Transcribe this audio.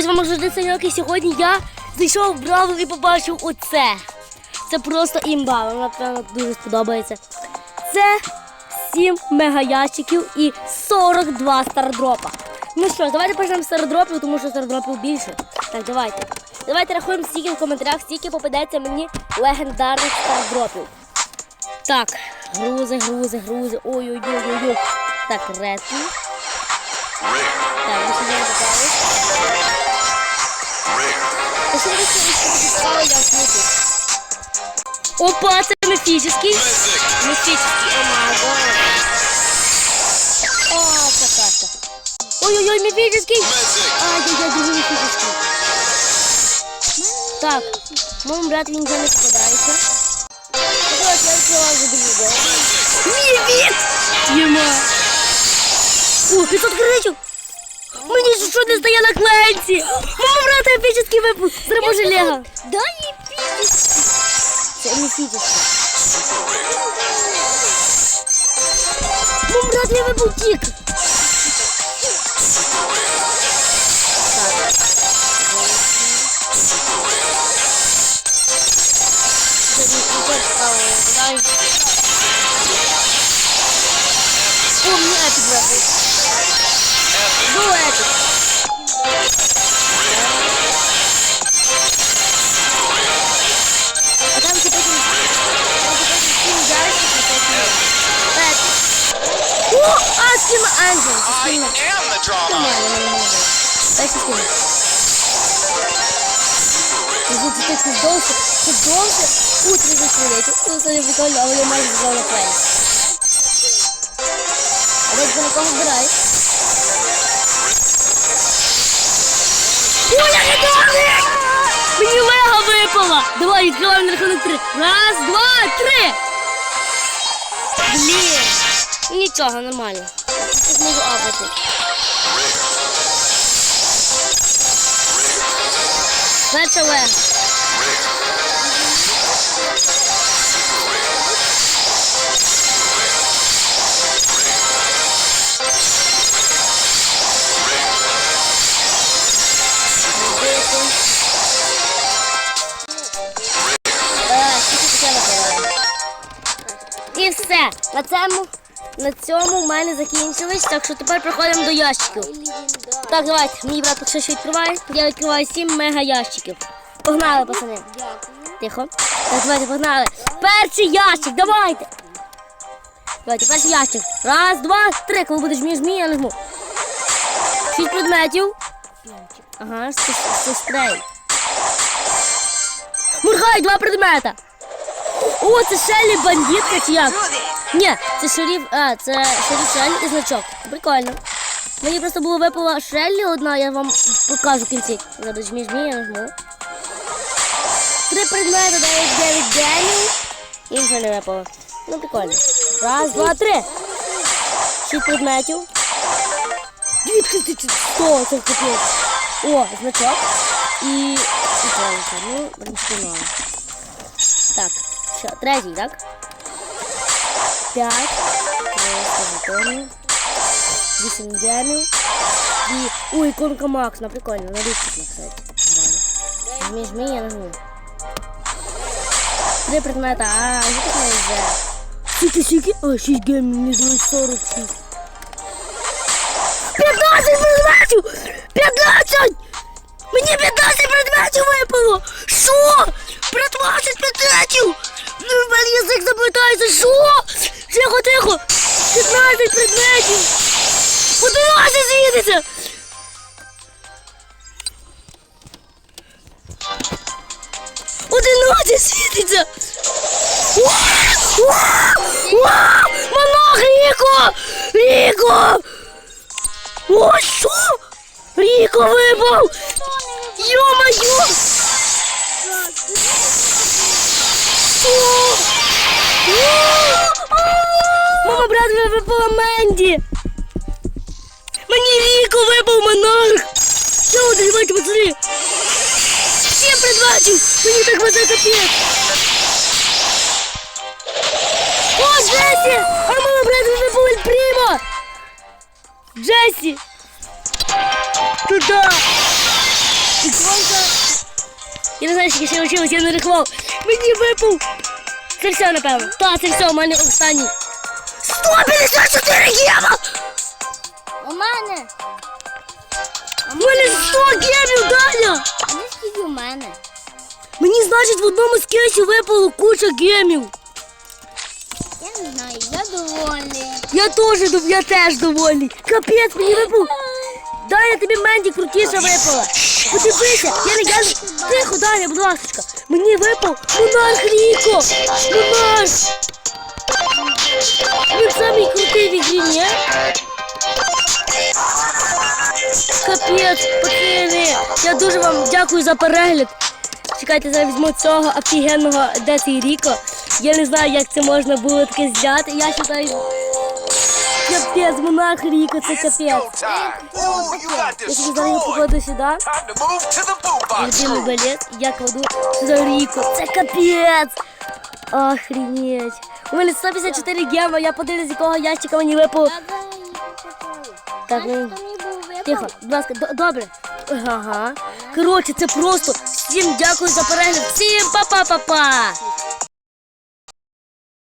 Друзі, вам може Саньок, і сьогодні я зайшов в Бравл і побачив оце. Це просто імба, вам напевно дуже сподобається. Це 7 мегаящиків і 42 стардропа. Ну що давайте почнемо з стардропів, тому що стардропів більше. Так, давайте. Давайте рахуємо стільки в коментарях, стільки попадеться мені легендарних стардропів. Так, грузи, грузи, грузи. Ой-ой-ой-ой-ой. Так, редкі. Так, ми сюди добавили. А Опа, це міфічний. Міфічний, о май гад. О, це каша. Ой-ой-ой, міфічний. Ай-яй-яй, дуже міфічний. Так, моєму брату він вже не попадається. Давайте я відкриваю забіжу. Міфіт! Єма. О, 500 кредитів. Мені ж що не стає на клеєнці. Мама брата епічний випуск. Зробу желега. Дай епічний. Це не фізичний. Мам, брат, я вибув а, скін Анджел. I Скін am the drama. Come on, let Нормально, нормально. Дай ще скину. Тут це так довше, це довше. У, 30 хвилин. Ну, це не прикольно, але я майже взяла на плей. А десь за кого вбирай. О, я готовий! Мені лего випала! Давай, відкриваємо на рахунок три. Раз, два, три! Блін! Нічого, нормально. Зможу апати. Перша все. На цьому, на цьому в мене закінчилось. Так що тепер приходимо до ящиків. Так, давайте. Мій брат ще що відкриває. Я відкриваю 7 мега ящиків. Погнали, пацани. Тихо. Так, давайте, погнали. Перший ящик, давайте. Давайте, перший ящик. Раз, два, три. Коли будеш між мій, я нажму. Шість предметів. Ага, це. Моргай, два предмета. О, це Шеллі бандитка чи як? Ні, це шериф, а, це шериф Шеллі і значок. Прикольно. Мені просто було випала Шеллі одна, я вам покажу в кінці. Зараз між мій, я нажму. Три предмети дають 9 гемів. І вже не випало. Ну, прикольно. Раз, два, три. Шість предметів. Дві тисячі сто, це капець. О, значок. І... І палка. Ну, римський Так, що, третій, так? П'ять. Просто готові. Вісім гемів. І... Ой, іконка Макс, ну прикольно, на річку, кстати. Жми, жми, я нажму. Три предмета, а, що таке вже? Скільки, скільки? А, 6 гемів, не знаю, 46. 15 предметів! 15! Мені 15 предметів випало! Що? Про 20 предметів! Ну, в мене язик заплетається? Тихо, тихо! 15 предметів! 11 звідиться! Одинадцять світиться! Монах Ріко! Ріко! О, що? Ріко випав! Йо-моє! Випала Менді! Мені Ріко випав монарх! Що, давайте, пацани! Сім предметів! Мені так везе капець! О, Джесі! А мама, брат, ви випав Ель Прімо! Джесі! Туда! Я не знаю, скільки ще лишилось, я не рахував. Мені випав. Це все, напевно. Так, це все, у мене останній. 154 гема! У мене. У мене 100 гемів, Даня! А скільки у мене? Мені, значить, в одному з кейсів випало куча гемів. Я не знаю, я довольний. Я теж, дов- я теж довольний. Капець, мені випав. Даня, тобі Менді крутіша випала. Подивися, я не я... Тихо, Даня, будь ласка. Мені випав монарх Ріко. Монарх. Він самий крутий в ігрі, ні? Капець, пацани. Я дуже вам дякую за перегляд. Чекайте, зараз візьму цього офігенного, де цей Ріко. Я не знаю, як це можна було таке зняти. Я вважаю, капець, монарх Ріко, це капець. Я собі зараз покладу сюди. Любимий балет, я кладу сюди Ріко. Це капець. Охренеть. У мене 154 гема, я подивлюсь, з якого ящика мені випав. Так, ну? Тихо, будь ласка, до- добре. Ага. Коротше, це просто. Всім дякую за перегляд. Всім па-па-па-па.